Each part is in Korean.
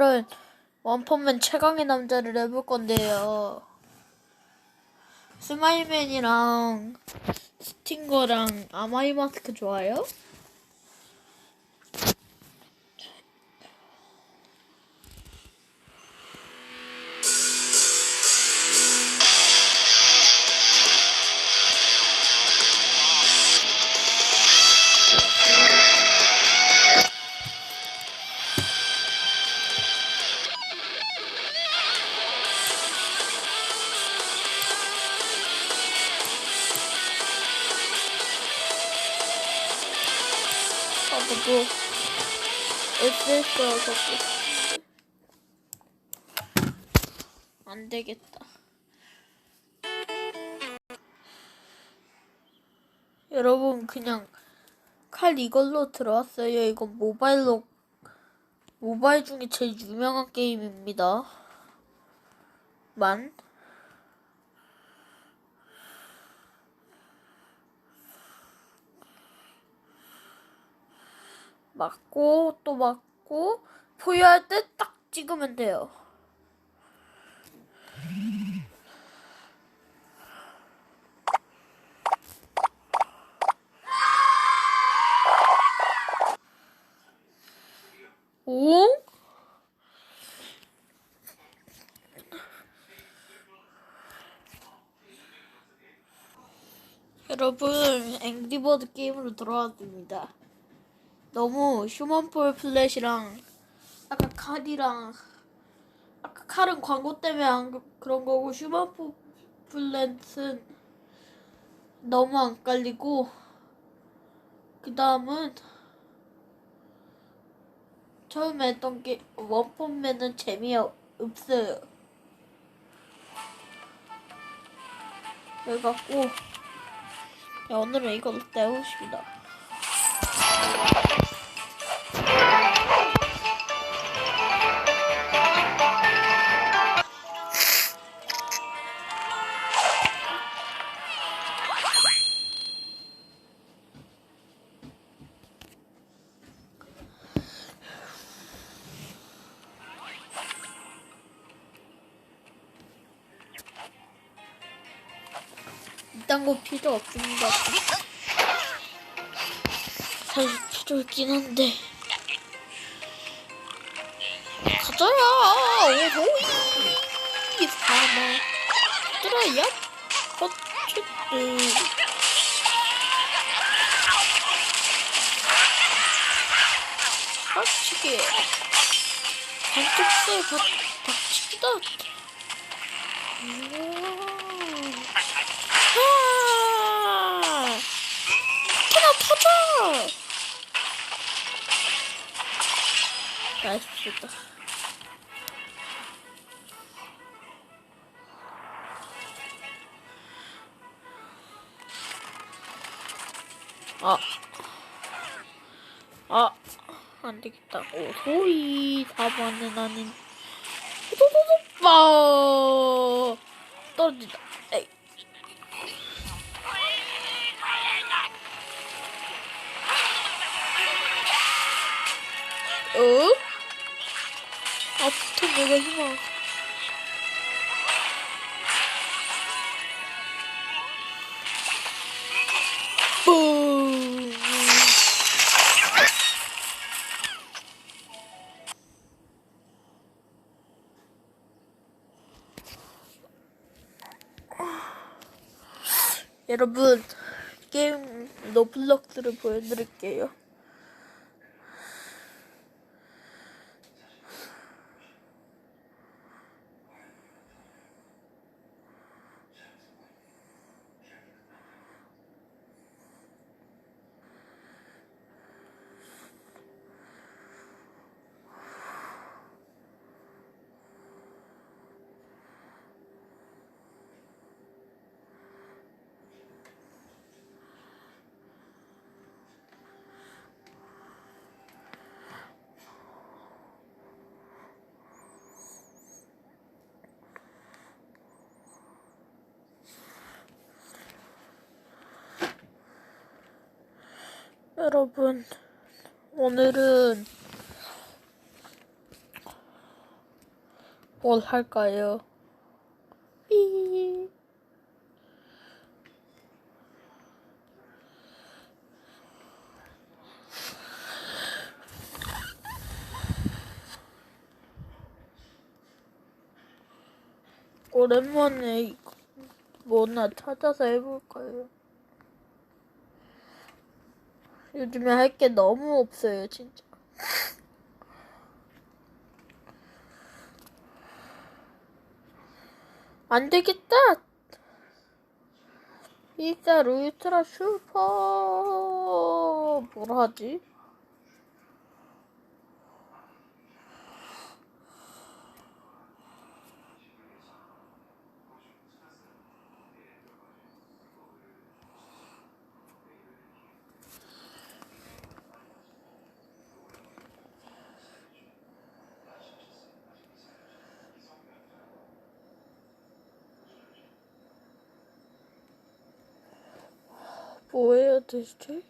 오늘은 원펀맨 최강의 남자를 해볼 건데요. 스마일맨이랑 스팅거랑 아마이 마스크 좋아요? 아, 너도 SS여서 안 되겠다. 여러분 그냥 칼 이걸로 들어왔어요. 이건 모바일로 모바일 중에 제일 유명한 게임입니다. 만 맞고 또 맞고 포효할 때 딱 찍으면 돼요. 오? 여러분, 앵디버드 게임으로 돌아왔습니다. 너무 휴먼폴 플랫이랑 아까 칼이랑 아까 칼은 광고 때문에 안 그- 그런 거고 휴먼폴 플랫은 너무 안 깔리고 그 다음은 처음에 했던 게 원펀맨은 재미없어요. 그래갖고 오늘은 이걸로 때우고 싶다. 이딴 거 필요 없습니다. 사실 필요 있긴 한데. 가자야! 오호이! 사마. 들어야? 어쨌든. 박치기. 반쪽세 박, 박치기다. 우와. 아! 터져 터져! 나이스다. 아. 아. 안 되겠다. 오, 소리 4번은 아닌. 도도도빠! 떨어진다. 어? 아, 붙어 내가. 뿡. 여러분, 게임 노블럭스를 보여드릴게요. 여러분, 오늘은 뭘 할까요? 삐. 오랜만에 이거 뭐나 찾아서 해볼까요? 요즘에 할 게 너무 없어요, 진짜. 안 되겠다! 피자 루이트라 슈퍼 뭘 하지? 뭐예요 도대체?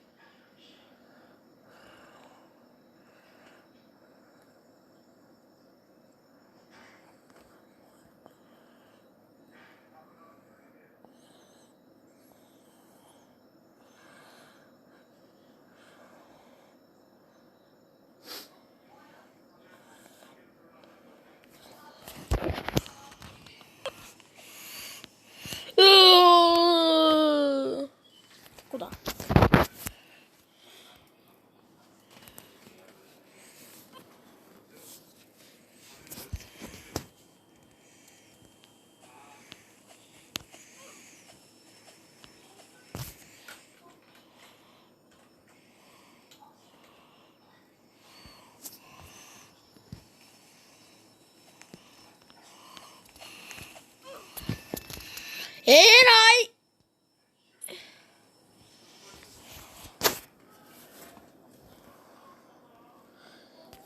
에라이!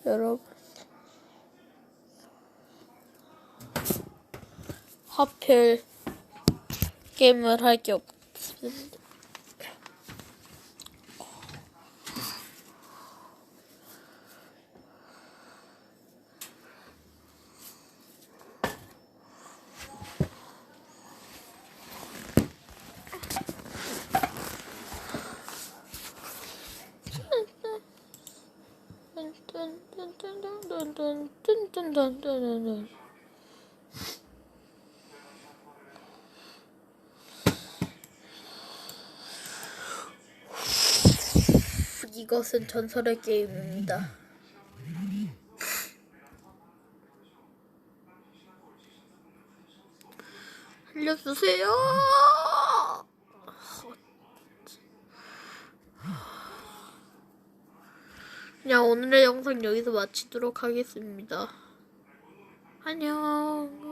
여러분. 하필 게임을 할 게 없습니다. 안돼 안돼 안돼 이것은 전설의 게임입니다. 알려주세요. 그냥 오늘의 영상 여기서 마치도록 하겠습니다. 안녕.